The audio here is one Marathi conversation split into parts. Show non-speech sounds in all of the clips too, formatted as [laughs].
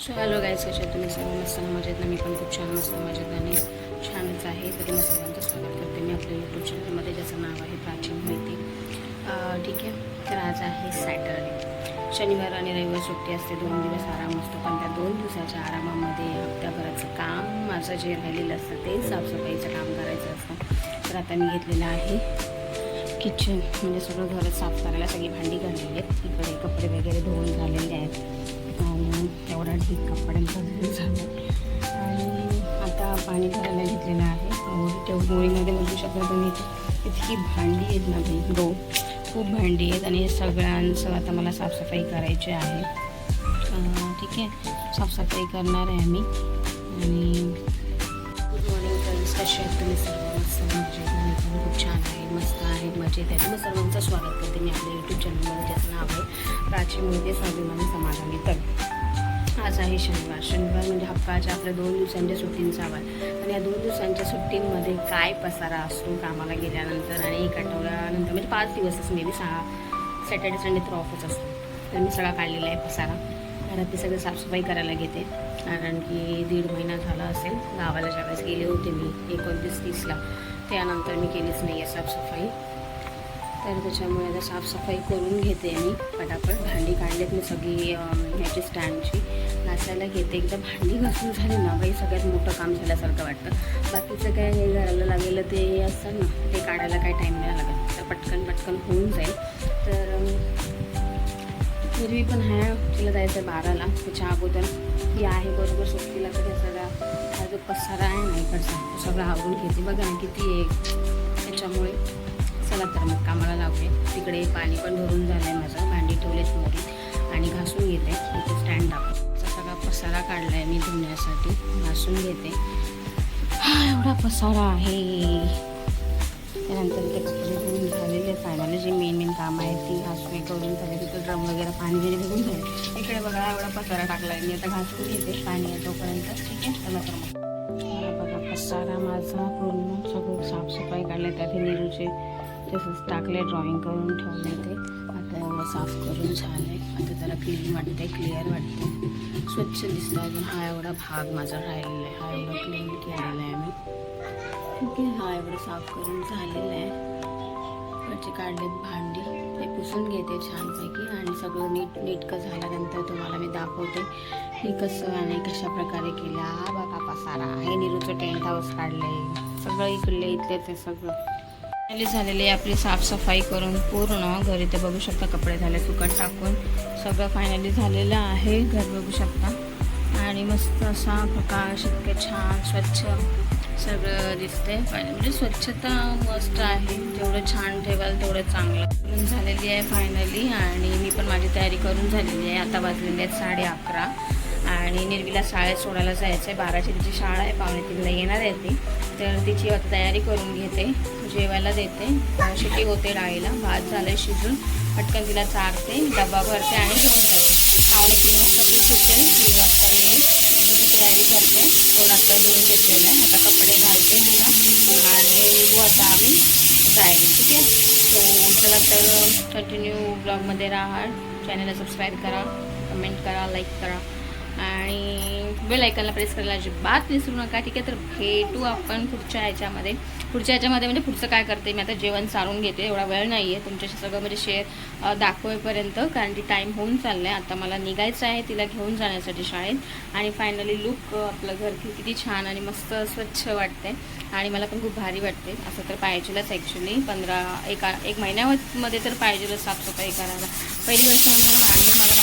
सो हॅलो गाईज कशा तुम्ही? सर्व मस्त मजेत ना? मी पण खूप छान मस्त मजेत आणि छानच आहे. तर तुम्ही सर्वांचं स्वागत करते मी आपल्या यूट्यूब चॅनलमध्ये ज्याचं नाव आहे प्राचीन माहिती. ठीक आहे? तर आज आहे सॅटरडे शनिवार आणि रविवार सुट्टी असते दोन दिवस आराम असतो. पण त्या दोन दिवसाच्या आरामामध्ये हप्त्याभराचं काम माझं जे राहिलेलं असतं ते साफसफाईचं काम करायचं असतं. तर आता मी घेतलेलं आहे किचन म्हणजे सगळं घर साफ करायला सगळी भांडी घाललेली आहेत. इकडे कपडे वगैरे धुवून झालेले आहेत. आणि तेवढा ठीक कपड्यांचा धुवून झालं. आणि आता पाणी भरायला घेतलेलं आहे. मोरी तेवढी मोरीमध्ये बघू शकता तुम्ही इतकी भांडी आहेत ना ती गो खूप भांडी आहेत आणि सगळ्यांचं आता मला साफसफाई करायची आहे. ठीक आहे. साफसफाई करणार आहे आम्ही. आणि कसे आहेत तुम्ही सर्व मस्त मजेत आणि पण खूप छान आहे मस्त आहे मजेत आहे. मग सर्वांचं स्वागत करते मी आपल्या यूट्यूब चॅनलमध्ये ज्याचं नाव आहे प्राची मुलगे स्वाभिमानी समाधानी तर आज आहे शनिवार. शनिवार म्हणजे हक्काच्या आपल्या दोन दिवसांच्या सुट्टींचा आवाज. आणि या दोन दिवसांच्या सुट्टींमध्ये काय पसारा असतो कामाला गेल्यानंतर आणि एक आठवड्यानंतर म्हणजे पाच दिवसच मे बी सहा सॅटर्डे संडे तर ऑफच असतो तर मी सगळा काढलेला आहे पसारा. घरातली सगळं साफसफाई करायला घेते. कारण की दीड महिना झाला असेल. गावाला ज्यावेळेस गेले होते मी एकोणतीस तीसला. त्यानंतर मी केलीच नाही आहे साफसफाई. तर त्याच्यामुळे आता साफसफाई करून घेते मी पटापट. भांडी काढलेत मी सगळी ह्याची स्टँडची. घासायला घेते. एकदा भांडी घासून झाली ना बाई सगळ्यात मोठं काम झाल्यासारखं वाटतं. बाकीचं काय हे घराला लागलेलं ते असतं ना ते काढायला काय टाईम नाही लागत. तर पटकन पटकन होऊन जाईल. तर पूर्वी पण ह्या तिला जायचं आहे बाराला त्याच्या अगोदर. ती आहे बरोबर सुट्टीला तर सगळा हा जो पसारा आहे ना इकडचा तो सगळं आवरून घेते. बघा ना किती आहे. त्याच्यामुळे चला तर मग कामाला लावते. तिकडे पाणी पण भरून झालं आहे माझं भांडी ठेवलेत मोठी आणि घासून घेते. इथे स्टँड टाकून सगळा पसारा काढला आहे मी धुण्यासाठी. घासून घेते. हा एवढा पसारा आहे. त्यानंतर ते कपडे फायनली जी मेन मेन काम आहे ती घासून करून झाले तिथं ड्रम वगैरे पाणी वगैरे घेऊन झाले. इकडे बघा एवढा पसारा टाकला आहे मी आता घासून घेते पाणी आहे तोपर्यंत. ठीक आहे? चला तर मग. बघा पसारा माझा पूर्ण सगळं साफसफाई काढले त्यात निरूचे तसंच टाकले ड्रॉइंग करून ठेवले ते. आता एवढं साफ करून छान आहे आता त्याला क्लीन वाटते क्लिअर वाटते स्वच्छ दिसतं अजून. हा एवढा भाग माझा राहिलेला आहे. हा एवढा क्लीन केलेला आहे मी ठीक आहे? हा एवढं साफ करून झालेलं आहे. वरचे काढलेत भांडी ते पुसून घेते छानपैकी आणि सगळं नीट नीटकं झाल्यानंतर तुम्हाला मी दाखवते हे कसं आणि कशा प्रकारे केलं. हा बघा पसारा. हे निरूचं टेंट हाऊस काढले सगळं इकडले इथले ते सगळं. फायनली झालेली आहे आपली साफसफाई करून पूर्ण. घरी ते बघू शकता कपडे झाले सुकट टाकून. सगळं फायनली झालेलं आहे. घर बघू शकता. आणि मस्त असा प्रकाश इतकं छान स्वच्छ सगळं दिसतंय. म्हणजे स्वच्छता मस्त आहे. जेवढं छान ठेवाल तेवढं चांगलं. झालेली आहे फायनली आणि मी पण माझी तयारी करून झालेली आहे. आता वाजलेली आहेत साडे अकरा आणि निर्मीला शाळेत सोडायला जायचं आहे बाराची तिची शाळा आहे. पावणे तीनला येणार आहे ती. तर तिची आता तयारी करून घेते. जेवायला देते. शिटी होते डाळीला. भात झालं शिजून. पटकन तिला चारते. डबा भरते आणि घेऊन जाते. पावणे तीन वाजता ती सुटेल तीन वाजता येईल तिची तयारी करते. दोन वाजता धुवून घेतलेलं आहे आता कपडे घालते तिला. आणि निघू आता आम्ही जायला ठीक आहे? सो चला तर कंटिन्यू ब्लॉगमध्ये राहा चॅनलला सबस्क्राईब करा कमेंट करा लाईक करा. आणि बेल आयकनला प्रेस करायला अजिबात विसरू नका ठीक आहे? तर भेटू आपण पुढच्या ह्याच्यामध्ये. पुढच्या ह्याच्यामध्ये म्हणजे पुढचं काय करते? मी आता जेवण चालून घेते एवढा वेळ नाही आहे तुमच्याशी सगळं म्हणजे शेअर दाखवेपर्यंत कारण ती टाईम होऊन चाललं आहे आता मला निघायचं आहे तिला घेऊन जाण्यासाठी शाळेत. आणि फायनली लुक आपलं घर किती छान आणि मस्त स्वच्छ वाटते आणि मला पण खूप भारी वाटते असं तर पाहिजेलच ॲक्च्युली पंधरा एका एक महिन्यामध्ये तर पाहिजेलच साफसफाई करायला. पहिली गोष्ट म्हणजे ना आणि मला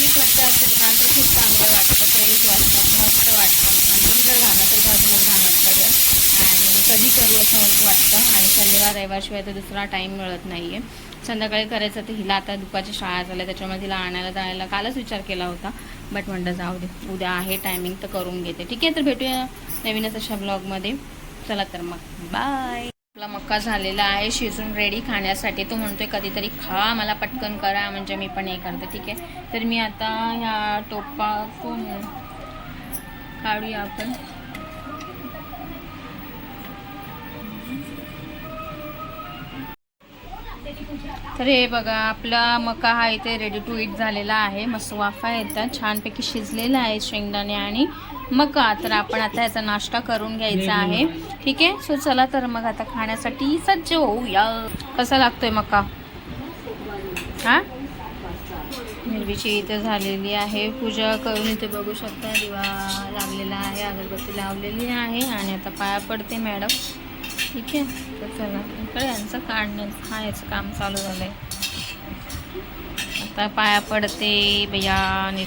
मी वाटतं असेल ना तर खूप चांगलं वाटतं फ्रेश वाटतं मस्त वाटतं. आणि जर घाला तर घालूनच घाण वाटतं तर आणि कधी करू असं वाटतं. आणि शनिवार रविवारशिवाय तर दुसरा टाईम मिळत नाही आहे संध्याकाळी करायचं तर हिला आता दुपारची शाळा झाल्या त्याच्यामुळे तिला आणायला जायला कालच विचार केला होता. बट म्हणलं जाऊ दे उद्या आहे टायमिंग तर करून घेते. ठीक आहे तर भेटूया नवीनच अशा ब्लॉगमध्ये चला तर मग. बाय आपला मक्का झालेला आहे शिजून रेडी खाण्यासाठी. तो म्हणतोय कधीतरी खा मला पटकन करा म्हणजे मी पण हे करते. ठीक आहे. तर मी आता ह्या टोपा कोण काढूया आपण. तर हे बघा आपला मका हा इथे रेडी टू इट झालेला आहे. मस्त वाफा येतात. छानपैकी शिजलेला आहे शेंगदाणे आणि मका. तर आपण आता याचा नाश्ता करून घ्यायचा आहे. ठीक आहे? सो चला तर मग आता खाण्यासाठी सज्ज होऊया. कसा लागतोय मका? हा? निर्वीची इथे झालेली आहे. पूजा करून इथे बघू शकता. दिवा लागलेला आहे. अगरबत्ती लावलेली आहे. आणि आता पाया पडते मॅडम. ठीक आहे. तर चला इकडे यांचं काढणं हा याचं काम चालू झालं आहे आता पाया पडते भैया नि-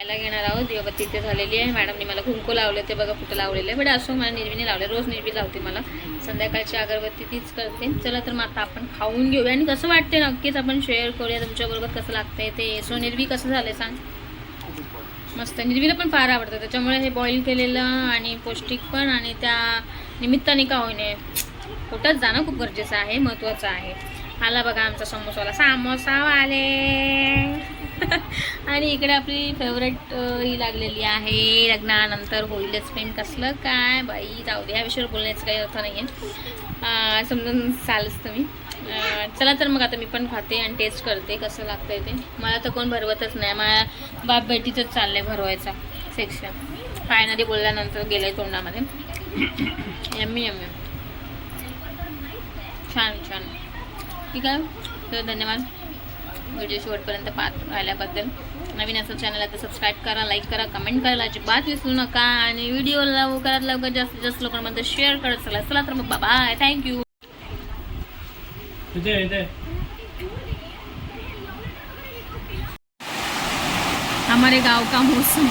पाहायला घेणार आहोत. दिवाबत्ती तिथे झालेली आहे. मॅडमने मला कुंकू लावले ते बघा कुठं लावलेलं आहे. बट असो मला निर्वीने लावले. रोज निर्वी लावते मला. संध्याकाळची अगरबत्ती तीच करते. चला तर मग आता आपण खाऊन घेऊया. आणि कसं वाटते नक्कीच आपण शेअर करूया. तुमच्याबरोबर कसं लागतंय ते. सो निर्वी कसं झालं सांग. मस्त म्हणजे निर्वीला पण फार आवडतं. त्याच्यामुळे हे बॉईल केलेलं आणि पौष्टिक पण आणि त्या निमित्ताने का होईने पोटात जाणं खूप गरजेचं आहे महत्त्वाचं आहे. आला बघा आमचा समोसावाला. सामोसा आले [laughs] आणि इकडे आपली फेवरेट ही लागलेली आहे. लग्नानंतर होईलच पेंट कसलं काय? बाई जाऊ दे. ह्या विषयावर बोलण्याचं काही अर्थ नाही आहे समजून चालच तुम्ही. चला तर मग आता मी पण खाते आणि टेस्ट करते कसं लागतंय ते. मला तर कोण भरवतच नाही. माझ्या बाप बेटीचंच चाललंय भरवायचा सेक्शन फायनली बोलल्यानंतर गेलंय तोंडामध्ये. Yummy yummy. छान छान. ठीक आहे. तर धन्यवाद. व्हिडिओ शेवटपर्यंत पाहत राहिल्याबद्दल. नवीन असं चॅनल आहे तर सबस्क्राईब करा लाईक करा कमेंट करायला अजिबात विसरू नका. आणि व्हिडिओ लवकरात लवकर जास्तीत जास्त लोकांमध्ये शेअर करत चला चला तर मग बाय थँक्यू इथे इथे. हमारे गाव का मौसम।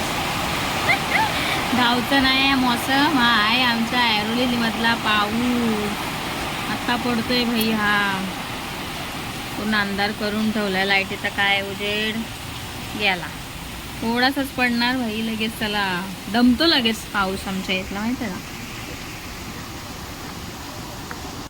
गावचा नाही आहे मौसम हा आहे आमच्या ऐरोलीमधला पाऊस. आत्ता पडतोय भाई हा. पूर्ण अंधार करून ठेवलाय लाईटीचा काय उजेड गेला. थोडासाच पडणार भाई लगेच चला. दमतो लगेच पाऊस आमच्या इथला माहिती आहे ना